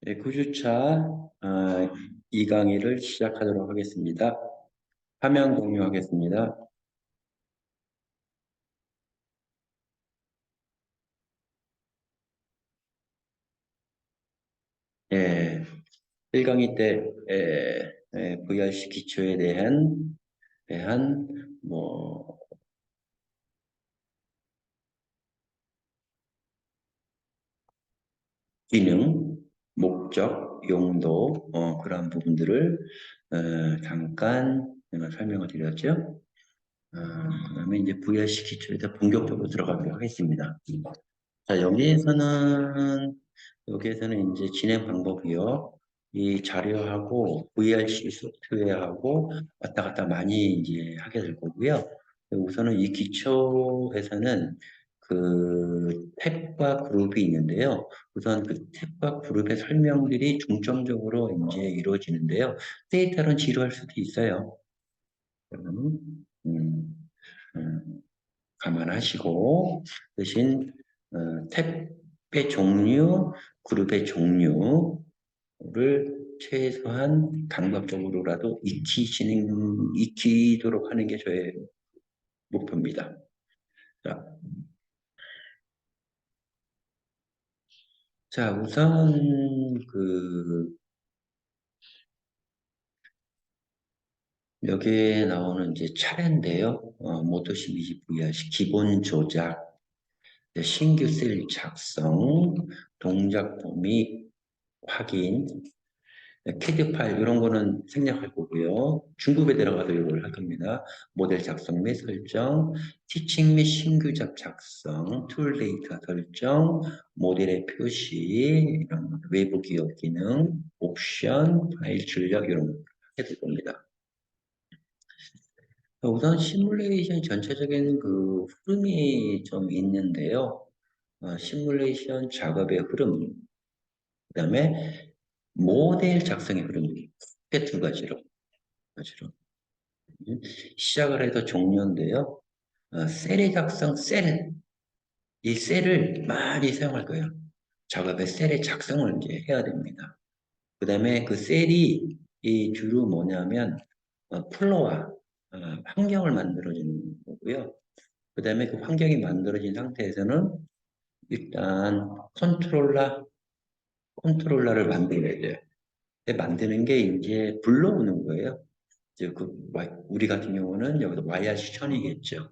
네, 9주차 어, 이 강의를 시작하도록 하겠습니다. 화면 공유하겠습니다. 예, 1강의 때 에, 에, VRC 기초에 대한 대한 뭐 기능, 목적, 용도 어, 그런 부분들을 어, 잠깐 설명을 드렸죠. 어, 그 다음에 이제 VRC 기초에 대해 본격적으로 들어가도록 하겠습니다. 자, 여기에서는, 여기에서는 이제 진행 방법이요. 이 자료하고 VRC 소프트웨어하고 왔다 갔다 많이 이제 하게 될 거고요. 우선은 이 기초에서는 그 탭과 그룹이 있는데요. 우선 그 탭과 그룹의 설명들이 중점적으로 이제 이루어지는데요. 데이터는 지루할 수도 있어요. 그러면, 음, 음, 감안하시고 대신 어, 탭의 종류, 그룹의 종류를 최소한 감각적으로라도 익히시는, 익히도록 하는 게 저의 목표입니다. 자, 자 우선 그 여기에 나오는 이제 차례인데요. 어, 모토시 미지 VRC 기본 조작, 신규 셀 작성, 동작 범위 확인, 캐드 파일 이런 거는 생략할 거고요. 중급에 들어가서 이걸 할 겁니다. 모델 작성 및 설정, 티칭 및 신규작 작성, 툴 데이터 설정, 모델의 표시, 이런 외부 기억 기능, 옵션, 파일 출력 이런 거될 겁니다. 우선 시뮬레이션 전체적인 그 흐름이 좀 있는데요. 어, 시뮬레이션 작업의 흐름, 그 다음에 모델 작성의 흐름, 크게 두 가지로, 가지로. 음, 시작을 해서 종료인데요. 어, 셀의 작성, 셀, 이 셀을 많이 사용할 거예요. 작업에 셀의 작성을 이제 해야 됩니다. 그 다음에 그 셀이 이 주로 뭐냐면 어, 플로와 어, 환경을 만들어주는 거고요. 그 다음에 그 환경이 만들어진 상태에서는 일단 컨트롤러, 컨트롤러를 만들어야 돼요. 만드는 게 이제 불러오는 거예요. 이제 그 우리 같은 경우는 여기서 YRC 1000이겠죠.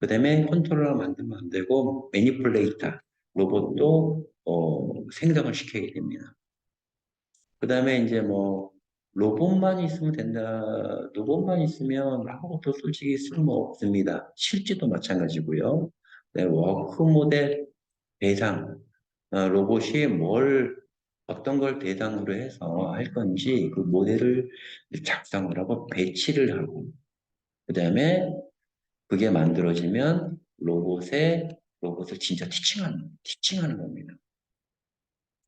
그 다음에 컨트롤러 만들면 안 되고 매니플레이터, 로봇도 어, 생성을 시켜야 됩니다. 그 다음에 이제 뭐 로봇만 있으면 된다. 로봇만 있으면 아무것도 솔직히 쓸모 없습니다. 실제도 마찬가지고요. 네, 워크 모델 대상, 어, 로봇이 뭘 어떤 걸 대상으로 해서 할 건지 그 모델을 작성을 하고 배치를 하고 그 다음에 그게 만들어지면 로봇에 로봇을 진짜 티칭하는 티칭하는 겁니다.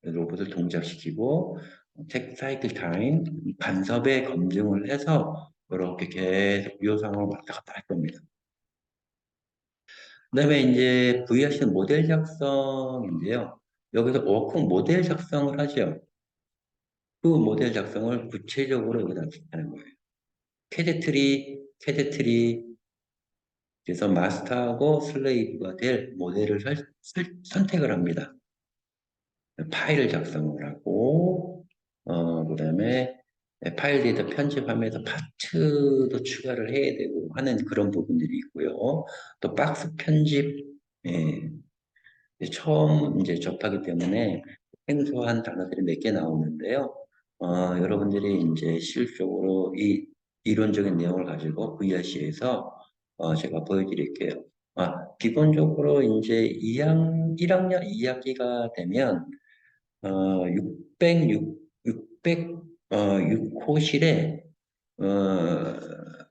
로봇을 동작시키고 텍 사이클 타임 간섭에 검증을 해서 이렇게 계속 요상으로 왔다 갔다 할 겁니다. 그 다음에 이제 VRC 모델 작성인데요. 여기서 워크 모델 작성을 하죠. 그 모델 작성을 구체적으로 여기다 하는 거예요. 캐드 트리, 캐드 트리, 그래서 마스터하고 슬레이브가 될 모델을 설, 설, 선택을 합니다. 파일을 작성을 하고, 어, 그 다음에 파일 데이터 편집하면서 파트도 추가를 해야 되고 하는 그런 부분들이 있고요. 또 박스 편집, 예, 처음 이제 접하기 때문에 생소한 단어들이 몇 개 나오는데요. 어, 여러분들이 이제 실질적으로 이 이론적인 내용을 가지고 VRC에서 어, 제가 보여드릴게요. 아, 기본적으로 이제 2학, 1학년 2학기가 되면 어, 600, 600, 어, 6호실에 어,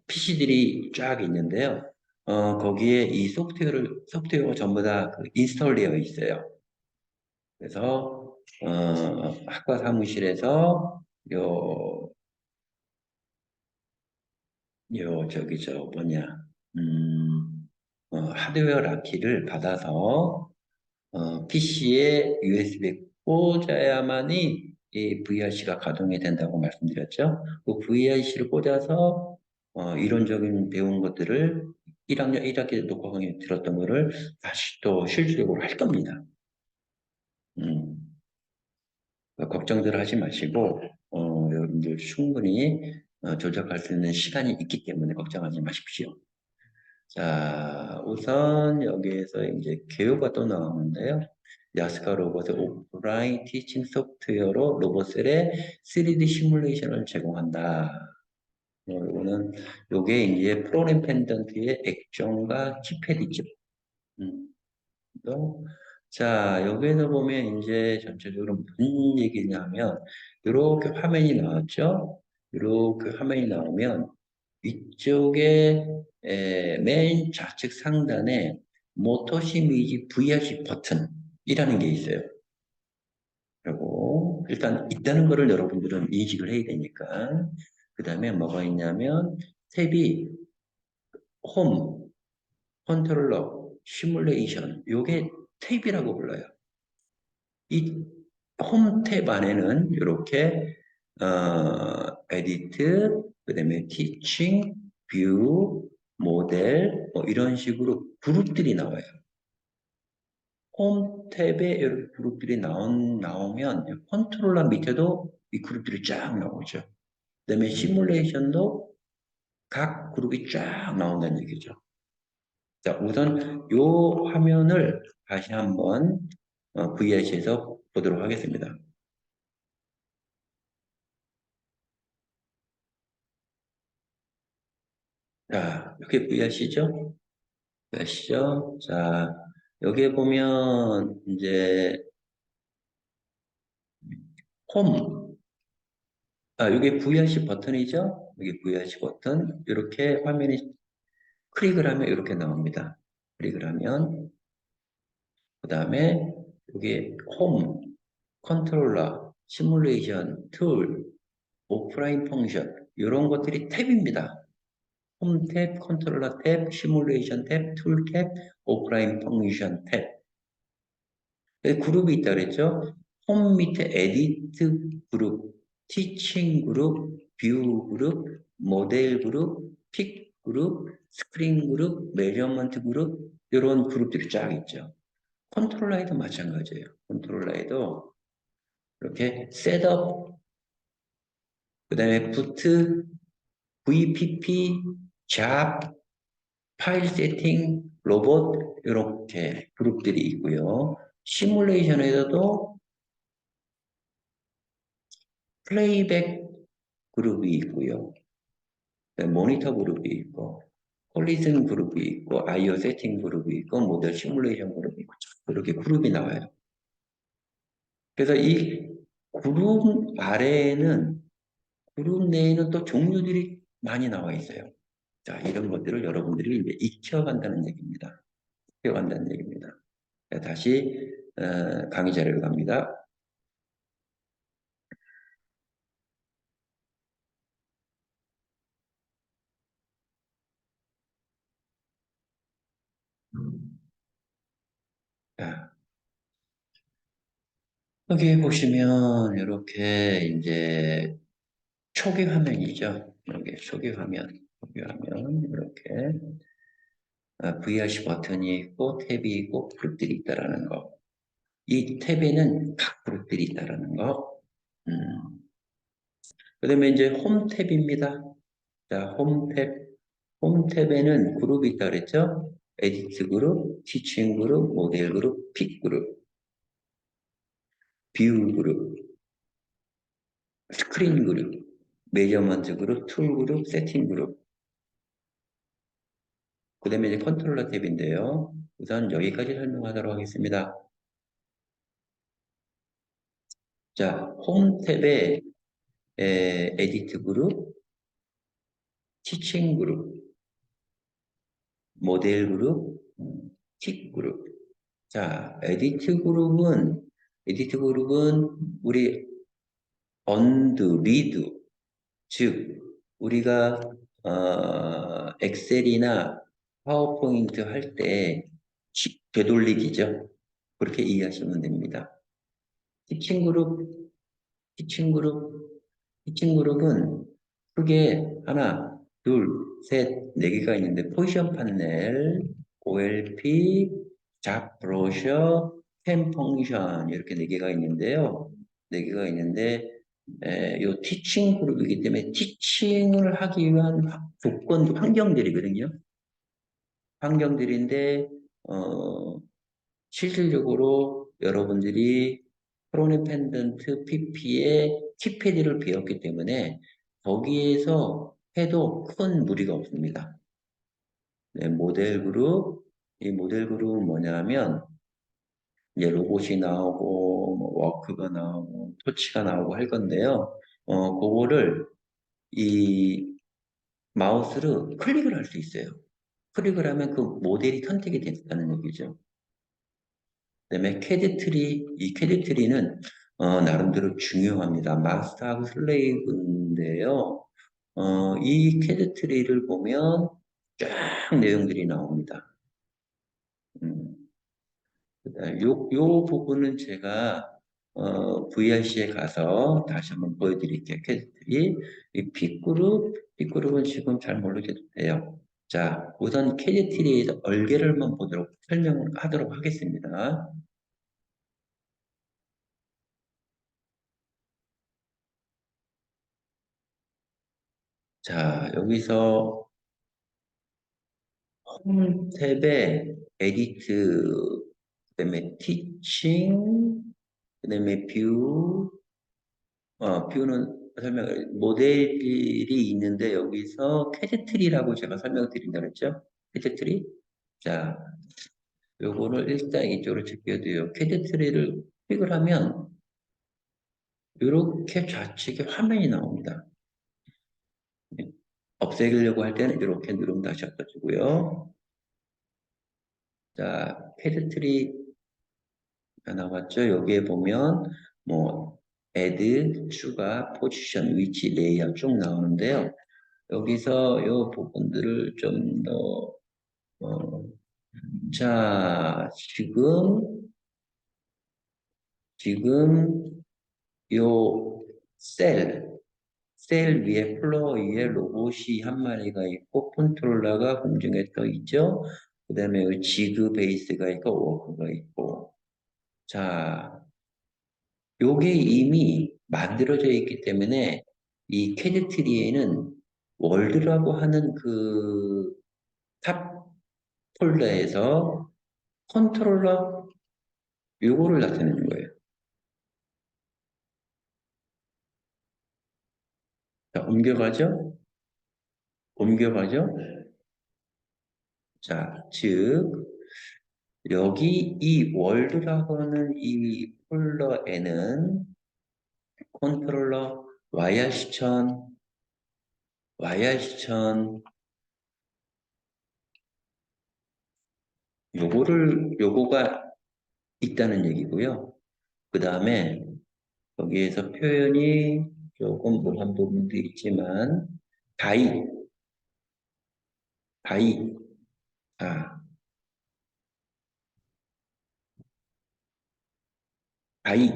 PC들이 쫙 있는데요. 어, 거기에 이 소프트웨어를, 소프트웨어가 전부 다 그 인스톨 되어 있어요. 그래서, 어, 학과 사무실에서 요, 요, 저기, 저, 뭐냐, 음, 어, 하드웨어 락키를 받아서, 어, PC에 USB 꽂아야만이 이 VRC가 가동이 된다고 말씀드렸죠. 그 VRC를 꽂아서 어, 이론적인 배운 것들을 1학년 1학기 녹화 강의 들었던 거를 다시 또 실질적으로 할 겁니다. 음, 걱정들 하지 마시고 어, 여러분들 충분히 어, 조작할 수 있는 시간이 있기 때문에 걱정하지 마십시오. 자, 우선 여기에서 이제 개요가 또 나오는데요. 야스카 로봇의 오프라인 티칭 소프트웨어로 로봇셀의 3D 시뮬레이션을 제공한다. 어, 이거는 요게 이제 프로그램 펜던트의 액정과 키패드죠. 음. 또, 자, 여기에서 보면 이제 전체적으로 무슨 얘기냐면 이렇게 화면이 나왔죠. 이렇게 화면이 나오면 위쪽에 에, 맨 좌측 상단에 모터시미지 VRC 버튼이라는 게 있어요. 그리고 일단 있다는 거를 여러분들은 인식을 해야 되니까 그 다음에 뭐가 있냐면 탭이 홈, 컨트롤러, 시뮬레이션 요게 탭이라고 불러요. 이 홈 탭 안에는 이렇게 어, 에디트, 그 다음에 티칭, 뷰, 모델 뭐 이런 식으로 그룹들이 나와요. 홈 탭에 이렇게 그룹들이 나온, 나오면 컨트롤러 밑에도 이 그룹들이 쫙 나오죠. 그 다음에 시뮬레이션도 각 그룹이 쫙 나온다는 얘기죠. 자, 우선 이 화면을 다시 한번 어, VH에서 보도록 하겠습니다. 자, 이렇게 VRC죠? VRC죠? 자, 여기에 보면 이제 홈, 아, 이게 VRC 버튼이죠? 여기 VRC 버튼 이렇게 화면이 클릭을 하면 이렇게 나옵니다. 클릭을 하면 그 다음에 여기 홈, 컨트롤러, 시뮬레이션, 툴, 오프라인 펑션 이런 것들이 탭입니다. 홈 탭, 컨트롤러 탭, 시뮬레이션 탭, 툴 탭, 오프라인 펑션 탭. 그룹이 있다 그랬죠? 홈 밑에 에디트 그룹, 티칭 그룹, 뷰 그룹, 모델 그룹, 픽 그룹, 스크린 그룹, 메저먼트 그룹 이런 그룹들이 쫙 있죠. 컨트롤러에도 마찬가지예요. 컨트롤러에도 이렇게 셋업, 그 다음에 부트, VPP, 잡, 파일 세팅, 로봇 이렇게 그룹들이 있고요. 시뮬레이션에서도 플레이백 그룹이 있고요. 모니터 그룹이 있고 콜리즌 그룹이 있고 아이오 세팅 그룹이 있고 모델 시뮬레이션 그룹이 있고 이렇게 그룹이 나와요. 그래서 이 그룹 아래에는 그룹 내에는 또 종류들이 많이 나와 있어요. 자, 이런 것들을 여러분들이 이제 익혀간다는 얘기입니다. 익혀간다는 얘기입니다. 자, 다시 어, 강의 자료를 갑니다. 자, 여기 보시면 이렇게 이제 초기 화면이죠. 여기 초기 화면, 초기 화면 이렇게 VRC 버튼이 있고 탭이 있고 그룹들이 있다라는 거. 이 탭에는 각 그룹들이 있다라는 거. 음. 그 다음에 이제 홈 탭입니다. 자, 홈 탭. 홈 탭에는 그룹이 있다 그랬죠? 에디트 그룹, 티칭 그룹, 모델 그룹, 픽 그룹, 뷰 그룹, 스크린 그룹, 메저먼트 그룹, 툴 그룹, 세팅 그룹. 그 다음에 이제 컨트롤러 탭인데요. 우선 여기까지 설명하도록 하겠습니다. 자, 홈 탭에 에, 에디트 그룹, 티칭 그룹, 모델 그룹, 틱 그룹. 자, 에디트 그룹은 에디트 그룹은 우리 언드, 리드, 즉 우리가 어, 엑셀이나 파워포인트 할 때 되돌리기죠. 그렇게 이해하시면 됩니다. 티칭 그룹, 티칭 그룹, 티칭 그룹은 크게 하나, 둘, 셋, 네 개가 있는데 포지션 판넬, OLP, 잡 브로셔, 캠 펑션 이렇게 네 개가 있는데요. 네 개가 있는데 에, 요 티칭 그룹이기 때문에 티칭을 하기 위한 조건, 환경들이거든요. 환경들인데 어, 실질적으로 여러분들이 프로네 펜던트 PP의 키패드를 배웠기 때문에 거기에서 해도 큰 무리가 없습니다. 네, 모델 그룹, 이 모델 그룹은 뭐냐면 이제 로봇이 나오고 뭐 워크가 나오고 토치가 나오고 할 건데요. 어, 그거를 이 마우스로 클릭을 할 수 있어요. 클릭을 하면 그 모델이 선택이 됐다는 얘기죠. 그다음에 캐드 트리, 이 캐드 트리는 어, 나름대로 중요합니다. 마스터하고 슬레이브인데요. 어, 이 캐드 트리를 보면 쫙 내용들이 나옵니다. 음. 요, 요 부분은 제가 어, VRC에 가서 다시 한번 보여드릴게요. 캐드 트리. 이 B그룹, B그룹은 지금 잘 모르셔도 돼요. 자, 우선 캐드 트리에서 얼개를만 보도록 설명을 하도록 하겠습니다. 자, 여기서 홈 탭에 에디트, 그 다음에 티칭, 그 다음에 뷰, 어, 뷰는 설명, 모델이 있는데 여기서 캐드트리라고 제가 설명드린다 그랬죠? 캐드트리? 자, 요거를 일단 이쪽으로 제껴도요. 캐드트리를 클릭을 하면 이렇게 좌측에 화면이 나옵니다. 없애려고 할 때는 이렇게 누르면 다시 없어지고요. 자, 패드트리가 나왔죠. 여기에 보면 뭐 add, 추가, 포지션, 위치, 레이아웃 쭉 나오는데요. 여기서 이 부분들을 좀 더, 어, 자, 지금, 지금 요 셀, 셀 위에 플로어 위에 로봇이 한 마리가 있고 컨트롤러가 공중에 떠 있죠. 그 다음에 지그 베이스가 있고 워크가 있고 자 요게 이미 만들어져 있기 때문에 이 캐드 트리에는 월드라고 하는 그 탑 폴더에서 컨트롤러 요거를 나타내는 거예요. 자, 옮겨가죠? 옮겨가죠? 자, 즉, 여기 이 월드라고 하는 이 폴더에는 컨트롤러 YR 시천, YR 시천, 요거를, 요거가 있다는 얘기고요. 그 다음에 여기에서 표현이 조금 못한 부분도 있지만, 다이, 다이, 아, 다이,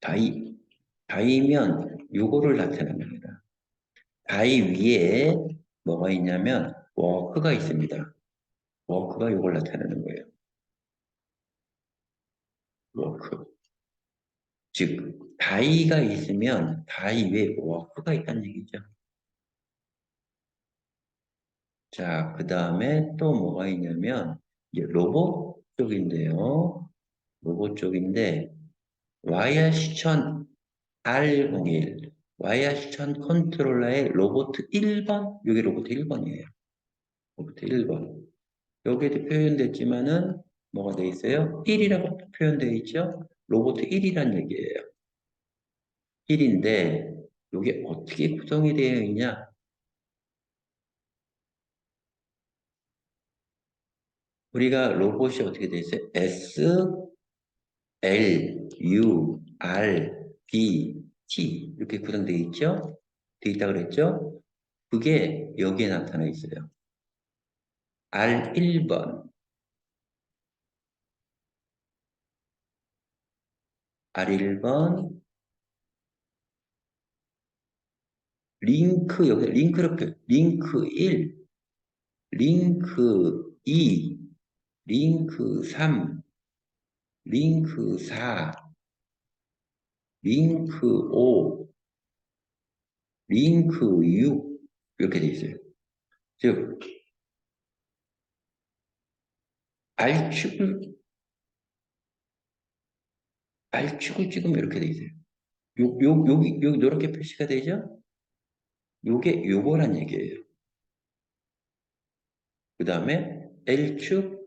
다이, 다이면 요거를 나타냅니다. 다이 위에 뭐가 있냐면 워크가 있습니다. 워크가 요걸 나타내는 거예요. 워크. 즉 다이가 있으면 다이 위에 워크가 있다는 얘기죠. 자, 그 다음에 또 뭐가 있냐면 이제 로봇 쪽인데요. 로봇 쪽인데 와이어 시천 R01 와이어 시천 컨트롤러의 로봇 1번 여기 로봇 1번이에요. 로봇 1번 여기에도 표현됐지만은 뭐가 돼 있어요? 1이라고 표현되어 있죠? 로봇 1이란 얘기예요. 1인데 이게 어떻게 구성이 되어 있냐? 우리가 로봇이 어떻게 되어 있어요? S, L, U, R, B, T 이렇게 구성되어 있죠? 되어 있다 그랬죠? 그게 여기에 나타나 있어요. R1번, R1번 링크 여기 링크를 표 링크 1 링크 2 링크 3 링크 4 링크 5 링크 6 이렇게 돼 있어요. 즉 R축을 R축을 찍으면 이렇게 돼 있어요. 요, 요, 여기, 여기 노랗게 표시가 되죠? 요게 요거란 얘기예요. 그 다음에 L축,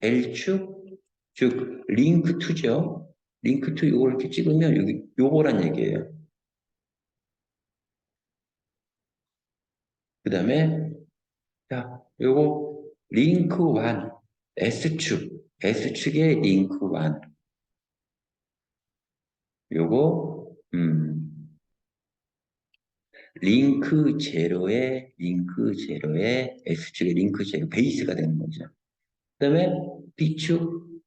L축, 즉 링크 2죠. 링크 2 요걸 이렇게 찍으면 여기 요거란 얘기예요. 그 다음에 자, 요거 링크 1, S축, S축의 링크 1. 요거 음, 링크 제로에 링크 제로에 S축의 링크 제로 베이스가 되는 거죠. 그 다음에 B축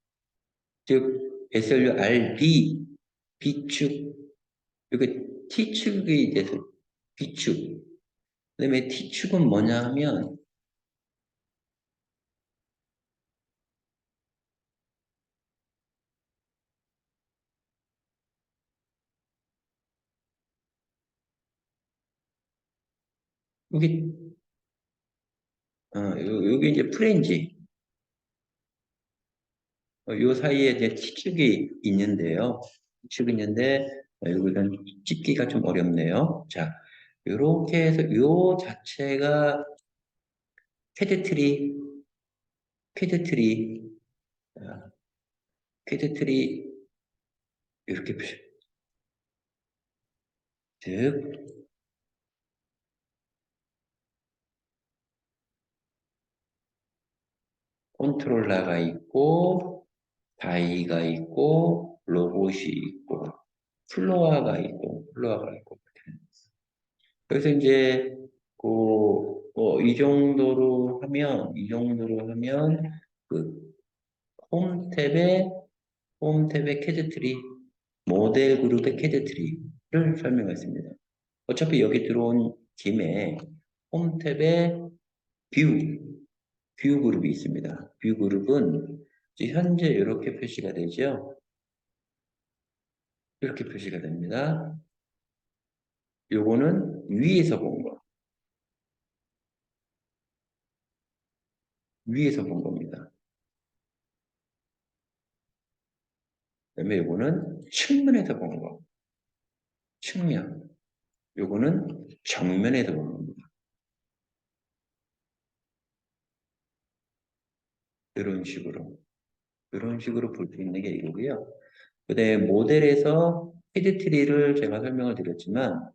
즉 SLRB B축 이게 T축이 돼서 B축 그 다음에 T축은 뭐냐 하면 여기 어, 요, 여기 이제 프렌지 어, 요 사이에 이제 T축이 있는데요. T축이 있는데 어, 여기는 찍기가 좀 어렵네요. 자, 이렇게 해서 요 자체가 캐드트리 캐드트리 어, 캐드트리 이렇게 표시 즉 컨트롤러가 있고 다이가 있고 로봇이 있고 플로어가 있고 플로어가 있고 그래서 이제 그, 어, 이 정도로 하면 이 정도로 하면 그 홈 탭에 홈 탭의 캐드 트리 모델 그룹의 캐드 트리를 설명했습니다. 어차피 여기 들어온 김에 홈 탭에 뷰 뷰 그룹이 있습니다. 뷰 그룹은 현재 이렇게 표시가 되죠. 이렇게 표시가 됩니다. 요거는 위에서 본 거. 위에서 본 겁니다. 그 다음에 요거는 측면에서 본 거. 측면. 요거는 정면에서 본 겁니다. 이런 식으로. 이런 식으로 볼 수 있는 게 이거고요. 그 다음에 모델에서 헤드트리를 제가 설명을 드렸지만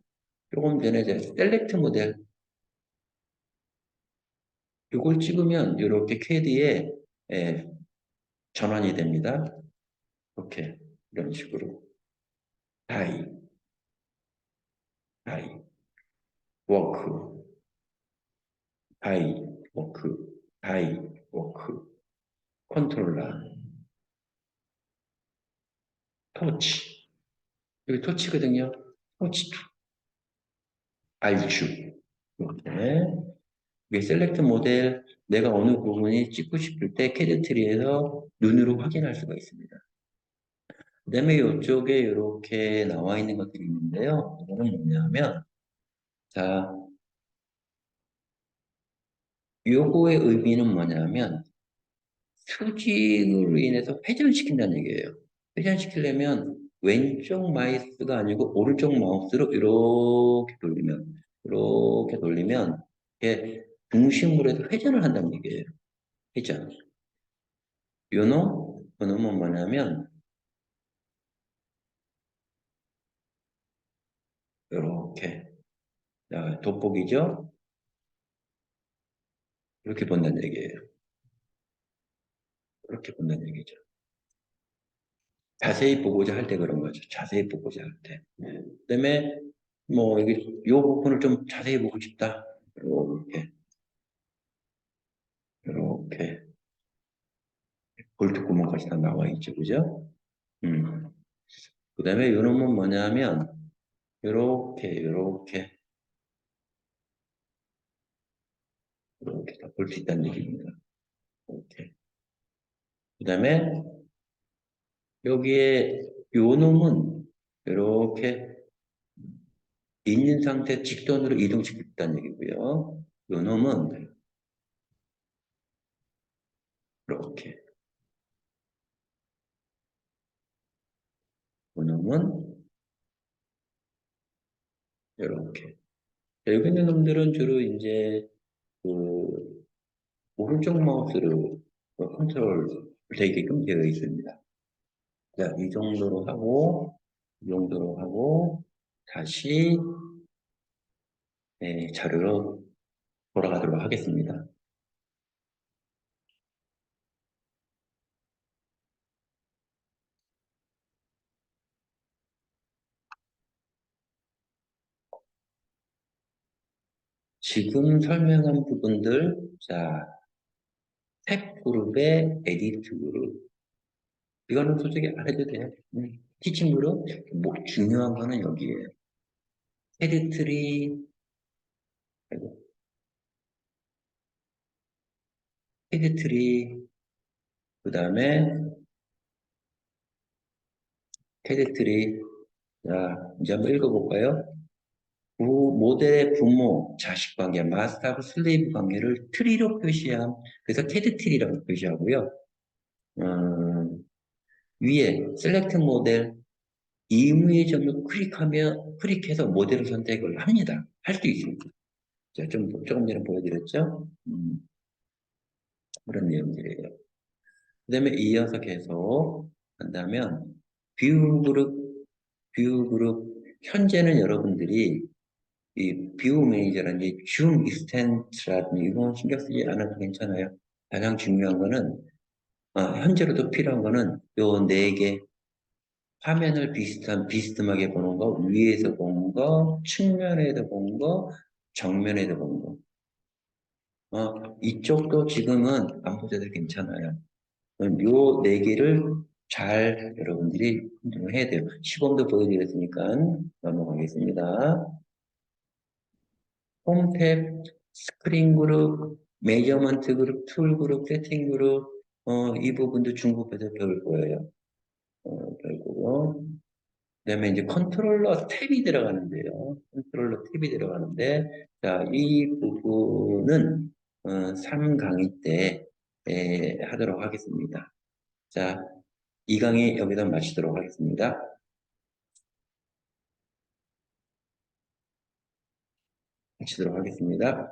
조금 전에 이제 셀렉트 모델 이걸 찍으면 이렇게 캐디에 예, 전환이 됩니다. 이렇게 이런 식으로. 다이. 다이. 워크. 다이. 워크. 다이. 워크 컨트롤러 토치 여기 토치거든요. 토치 알주 이렇게 이게 셀렉트 모델 내가 어느 부분이 찍고 싶을 때 캐드 트리에서 눈으로 확인할 수가 있습니다. 그 다음에 이쪽에 이렇게 나와 있는 것들이 있는데요. 이거는 뭐냐면 자 요거의 의미는 뭐냐면 수직으로 인해서 회전시킨다는 얘기예요. 회전시키려면 왼쪽 마우스가 아니고 오른쪽 마우스로 이렇게 돌리면 이렇게 돌리면 이게 중심으로 해서 회전을 한다는 얘기예요. 회전. 요놈, 요놈은 뭐냐면 이렇게 돋보기죠. 이렇게 본다는 얘기예요. 이렇게 본다는 얘기죠. 자세히 보고자 할 때 그런 거죠. 자세히 보고자 할 때. 그 다음에 뭐 여기 요 부분을 좀 자세히 보고 싶다. 이렇게 이렇게 볼트 구멍까지 다 나와 있죠. 그죠? 음. 그 다음에 요 놈은 뭐냐면 요렇게 요렇게 이렇게 다 볼 수 있다는 얘기입니다. 이렇게. 그 다음에 여기에 요 놈은 이렇게 있는 상태 직선으로 이동시켰다는 얘기고요. 요 놈은 이렇게 요 놈은 이렇게 여기 있는 놈들은 주로 이제 그 오른쪽 마우스로 컨트롤 되게끔 되어 있습니다. 자, 이 정도로 하고, 이 정도로 하고, 다시, 네, 자료로 돌아가도록 하겠습니다. 지금 설명한 부분들, 자, 탭 그룹의 에디트 그룹. 이거는 솔직히 안 해도 돼요. 음, 티칭 그룹, 뭐, 중요한 거는 여기에요. 헤드트리. 헤드트리, 그 다음에 헤드트리. 자, 이제 한번 읽어볼까요? 부, 모델의 부모, 자식 관계, 마스터하고 슬레이브 관계를 트리로 표시함. 그래서 테드트리라고 표시하고요. 음, 위에 셀렉트 모델 임의의 점을 클릭하며 클릭해서 모델을 선택을 합니다. 할 수 있습니다. 자, 좀 조금 전에 보여드렸죠? 음, 그런 내용들이에요. 그 다음에 이어서 계속 한다면 뷰 그룹, 뷰 그룹 현재는 여러분들이 이뷰 매니저라는 줌 익스텐트라든지 이건 신경 쓰지 않아도 괜찮아요. 가장 중요한 거는 어, 현재로도 필요한 거는 요 네 개 화면을 비슷한 비스듬하게 보는 거 위에서 보는 거 측면에서 보는 거 정면에서 보는 거 어, 이쪽도 지금은 안 보셔도 괜찮아요. 요 네 개를 잘 여러분들이 해야 돼요. 시범도 보여드렸으니까 넘어가겠습니다. 홈탭, 스크린 그룹, 메저먼트 그룹, 툴 그룹, 세팅 그룹, 어, 이 부분도 중급에서 배울 거예요. 어, 배울 거고. 그 다음에 이제 컨트롤러 탭이 들어가는데요. 컨트롤러 탭이 들어가는데, 자, 이 부분은, 어, 3강의 때, 에, 하도록 하겠습니다. 자, 이 강의 여기서 마치도록 하겠습니다. 마치도록 하겠습니다.